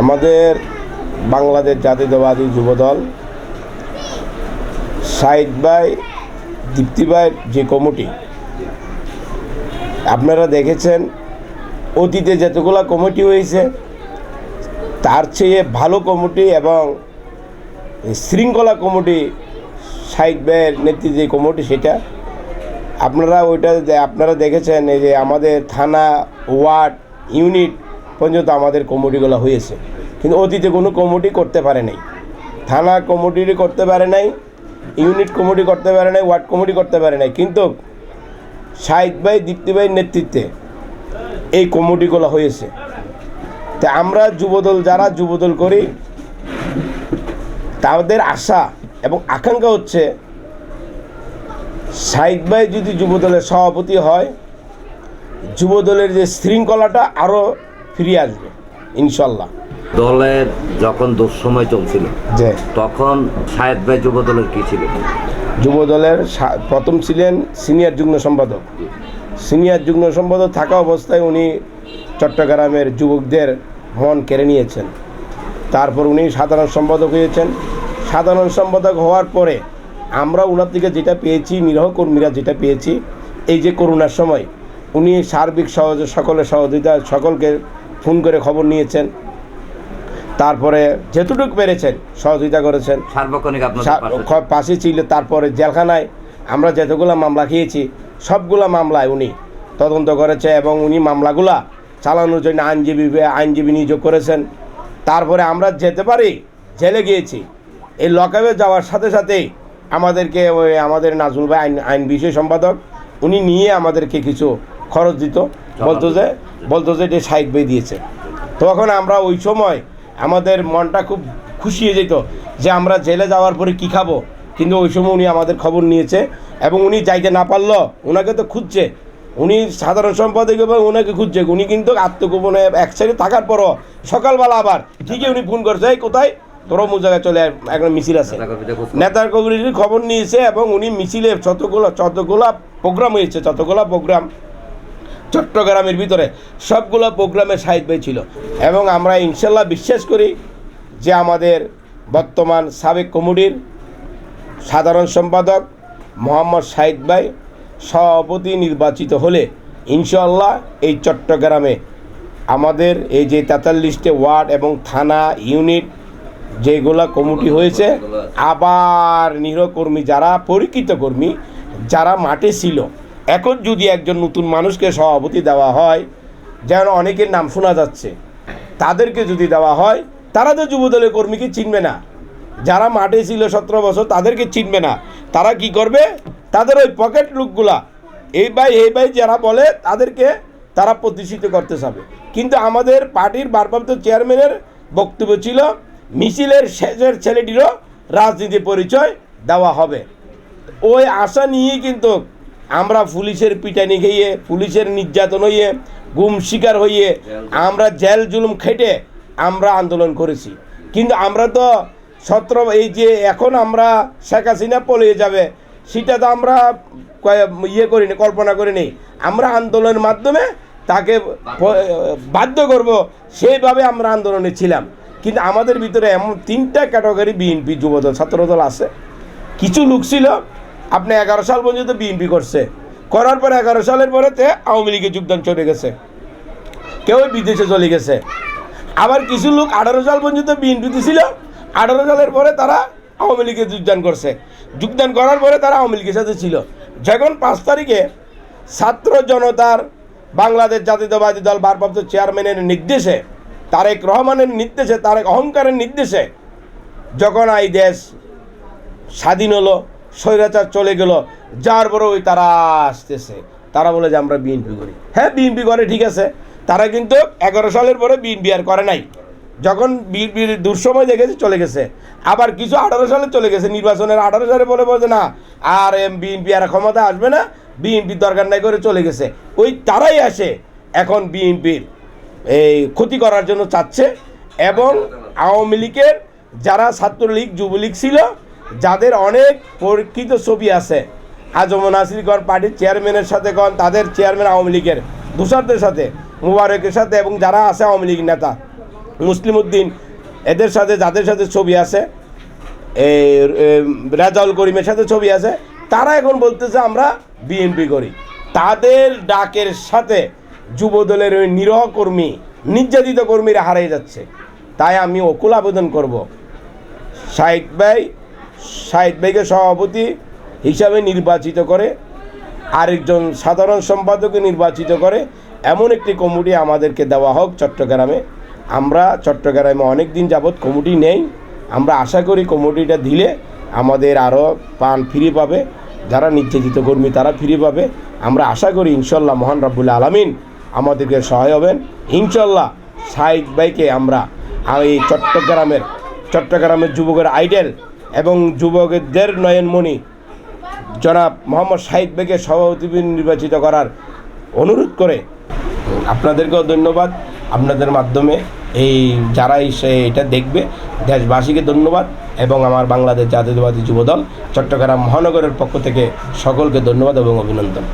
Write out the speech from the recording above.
আমাদের বাংলাদেশ জাতীয়তাবাদী যুবদল, সাইদ ভাই, দীপ্তি ভাইয়ের যে কমিটি। আপনারা দেখেছেন, অতীতে যতগুলো কমিটি হয়েছে, তার চেয়ে ভালো কমিটি এবং শৃঙ্খলা কমিটি, সাইদ ভাইয়ের নেতৃত্বে যে কমিটি, সেটা আপনারা ওইটা আপনারা দেখেছেন, এই যে আমাদের থানা ওয়ার্ড ইউনিট পর্যন্ত আমাদের কমিটিগুলো হয়েছে। কিন্তু অতীতে কোনো কমিটি করতে পারে নাই। থানা কমিটি করতে পারে নাই, ইউনিট কমিটি করতে পারে নাই, ওয়ার্ড কমিটি করতে পারে নাই। কিন্তু শাহিদ ভাই, দীপ্তি ভাইয়ের নেতৃত্বে এই কমিটিগুলো হয়েছে। তা আমরা যুবদল, যারা যুবদল করি, তাদের আশা এবং আকাঙ্ক্ষা হচ্ছে সাইদ ভাই যদি যুবদলের সভাপতি হয়, যুবদলের যে শৃঙ্খলাটা আরও ফিরিয়ে আসবে ইনশাল্লাহ। দলের যখন দুঃসময় চলছিল যে তখন সাহেদ ভাই যুব দলের কি ছিল? যুবদলের সা- প্রথম ছিলেন সিনিয়র যুগ্ম সম্পাদক। সিনিয়র যুগ্ম সম্পাদক থাকা অবস্থায় উনি চট্টগ্রামের যুবকদের মন কেড়ে নিয়েছেন। তারপর উনি সাধারণ সম্পাদক হয়েছেন। সাধারণ সম্পাদক হওয়ার পরে আমরা ওনার থেকে যেটা পেয়েছি নিরহ কর্মীরা যেটা পেয়েছি এই যে করোনার সময় উনি সার্বিক সহজ সকলের সহযোগিতা সকলকে ফোন করে খবর নিয়েছেন। তারপরে যেটুকু পেরেছেন সহযোগিতা করেছেন। সার্বক্ষণিক পাশে ছিল তারপরে জেলখানায় আমরা যতগুলো মামলা খেয়েছি সবগুলো মামলায় উনি তদন্ত করেছে এবং উনি মামলাগুলা চালানোর জন্য আইনজীবী আইনজীবী নিয়োগ করেছেন। তারপরে আমরা যেতে পারি জেলে গিয়েছি। এই লকআপে যাওয়ার সাথে সাথেই আমাদেরকে ওই আমাদের নাজমুল ভাই আইন আইন বিষয় সম্পাদক উনি নিয়ে আমাদেরকে কিছু খরচ দিত। বলতো যে বলতো যে এটা সাইড বই দিয়েছে। তখন আমরা ওই সময় আমাদের মনটা খুব খুশি হয়ে যেত যে আমরা জেলে যাওয়ার পরে কি খাব। কিন্তু ওই সময় উনি আমাদের খবর নিয়েছে এবং উনি যাইতে না পারল ওনাকে তো খুঁজছে। উনি সাধারণ সম্পাদক এবং ওনাকে খুঁজছে। উনি কিন্তু আত্মগোপনে এক সাইডে থাকার পরও সকালবেলা আবার ঠিকই উনি ফোন করছে এই কোথায়? তোর অমুক জায়গায় চলে আয়, একটা মিছিল আছে। নেতার কমিটির খবর নিয়েছে এবং উনি মিছিলে যতগুলো যতগুলা প্রোগ্রাম হয়েছে যতগুলা প্রোগ্রাম চট্টগ্রামের ভিতরে সবগুলো প্রোগ্রামে সাহিদ ভাই ছিল। এবং আমরা ইনশাল্লাহ বিশ্বাস করি যে আমাদের বর্তমান সাবেক কমিটির সাধারণ সম্পাদক মোহাম্মদ সাহিদ ভাই সভাপতি নির্বাচিত হলে ইনশাল্লাহ এই চট্টগ্রামে আমাদের এই যে তেতাল্লিশটি ওয়ার্ড এবং থানা, ইউনিট যেগুলা কমিটি হয়েছে, আবার নিরকর্মী যারা পরিচিত কর্মী যারা মাঠে ছিল এখন যদি একজন নতুন মানুষকে সভাপতি দেওয়া হয়, যেন অনেকের নাম শোনা যাচ্ছে, তাদেরকে যদি দেওয়া হয়, তারা তো যুবদলের কর্মীকে চিনবে না। যারা মাঠে ছিল সতেরো বছর, তাদেরকে চিনবে না। তারা কি করবে? তাদের ওই পকেট লুকগুলা এই ভাই এই ভাই যারা বলে, তাদেরকে তারা প্রতিষ্ঠিত করতে চাবে। কিন্তু আমাদের পার্টির ভারপ্রাপ্ত চেয়ারম্যানের বক্তব্য ছিল, মিছিলের শেষের ছেলেটিরও রাজনীতি পরিচয় দেওয়া হবে। ওই আশা নিয়েই কিন্তু আমরা পুলিশের পিটানি খেয়ে পুলিশের নির্যাতন হইয়ে গুম শিকার হইয়ে আমরা জেল জুলুম খেটে আমরা আন্দোলন করেছি। কিন্তু আমরা তো সতেরো এই যে এখন আমরা শেখ হাসিনা পলিয়ে যাবে সেটা তো আমরা ইয়ে করিনি কল্পনা করিনি। আমরা আন্দোলনের মাধ্যমে তাকে বাধ্য করব সেইভাবে আমরা আন্দোলনে ছিলাম। কিন্তু আমাদের ভিতরে এমন তিনটা ক্যাটাগরি বিএনপি যুবদল ছাত্রদল আছে। কিছু লোক ছিল আপনি এগারো সাল পর্যন্ত বিএনপি করছে। করার পর এগারো সালের পরে তে আওয়ামী লীগে যোগদান চলে গেছে। কেউ বিদেশে চলে গেছে। আবার কিছু লোক আঠারো সাল পর্যন্ত বিএনপিতে ছিল আঠারো সালের পরে তারা আওয়ামী লীগে যোগদান করছে। যোগদান করার পরে তারা আওয়ামী লীগের সাথে ছিল। যখন পাঁচ তারিখে ছাত্র জনতার বাংলাদেশ জাতীয়তাবাদী দল ভারপ্রাপ্ত চেয়ারম্যানের নির্দেশে, তারেক রহমানের নির্দেশে, তারেক অহংকারের নির্দেশে যখন এই দেশ স্বাধীন হলো স্বৈরাচার চলে গেল, যার পরে ওই তারা আসতেছে। তারা বলে যে আমরা বিএনপি করি। হ্যাঁ বিএনপি করে, ঠিক আছে। তারা কিন্তু এগারো সালের পরে বিএনপি আর করে নাই। যখন বিএনপির দুঃসময় দেখেছে, চলে গেছে। আবার কিছু আঠারো সালে চলে গেছে, নির্বাচনের আঠারো সালে বলে বলছে না, আর এম বিএনপি আর ক্ষমতা আসবে না বিএনপির দরকার নাই করে চলে গেছে। ওই তারাই আসে এখন বিএনপির এই ক্ষতি করার জন্য চাচ্ছে। এবং আওয়ামী লীগের যারা ছাত্রলীগ, যুবলীগ ছিল যাদের অনেক পরীক্ষিত ছবি আছে। আজম নাসিরগড় পার্টির চেয়ারম্যানের সাথে কন তাদের চেয়ারম্যান আওয়ামী লীগের। দুসারদের সাথে, মুবারকের সাথে এবং যারা আছে আওয়ামী লীগ নেতা। মুসলিম উদ্দিন, এদের সাথে যাদের সাথে ছবি আছে এই রেজাউল করিমের সাথে ছবি আছে, তারা এখন বলতেছে আমরা বিএনপি করি। তাদের ডাকের সাথে যুবদলের ওই নিরহ কর্মী, নির্যাতিত কর্মীরা হারিয়ে যাচ্ছে। তাই আমি অকুল আবেদন করব। শাহিদ ভাই শাহিদ ভাইকে সভাপতি হিসাবে নির্বাচিত করে, আরেকজন সাধারণ সম্পাদককে নির্বাচিত করে, এমন একটি কমিটি আমাদেরকে দেওয়া হোক চট্টগ্রামে। আমরা চট্টগ্রামে অনেক দিন যাবৎ কমিটি নেই। আমরা আশা করি কমিটিটা দিলে আমাদের আরও পান ফিরে পাবে। যারা নির্যাতিত কর্মী, তারা ফিরে পাবে। আমরা আশা করি ইনশাল্লাহ মহান রাব্বুল আলমিন আমাদেরকে সহায় হবেন। ইনশাল্লাহ শাহিদ ভাইকে আমরা এই চট্টগ্রামের চট্টগ্রামের যুবকের আইডেল এবং যুবকদের নয়নমণি জনাব মোহাম্মদ শাহিদ বেগে সভাপতি নির্বাচিত করার অনুরোধ করে আপনাদেরকেও ধন্যবাদ। আপনাদের মাধ্যমে এই যারাই সে এটা দেখবে, দেশবাসীকে ধন্যবাদ এবং আমার বাংলাদেশ জাতীয়তাবাদী যুবদল চট্টগ্রাম মহানগরের পক্ষ থেকে সকলকে ধন্যবাদ এবং অভিনন্দন।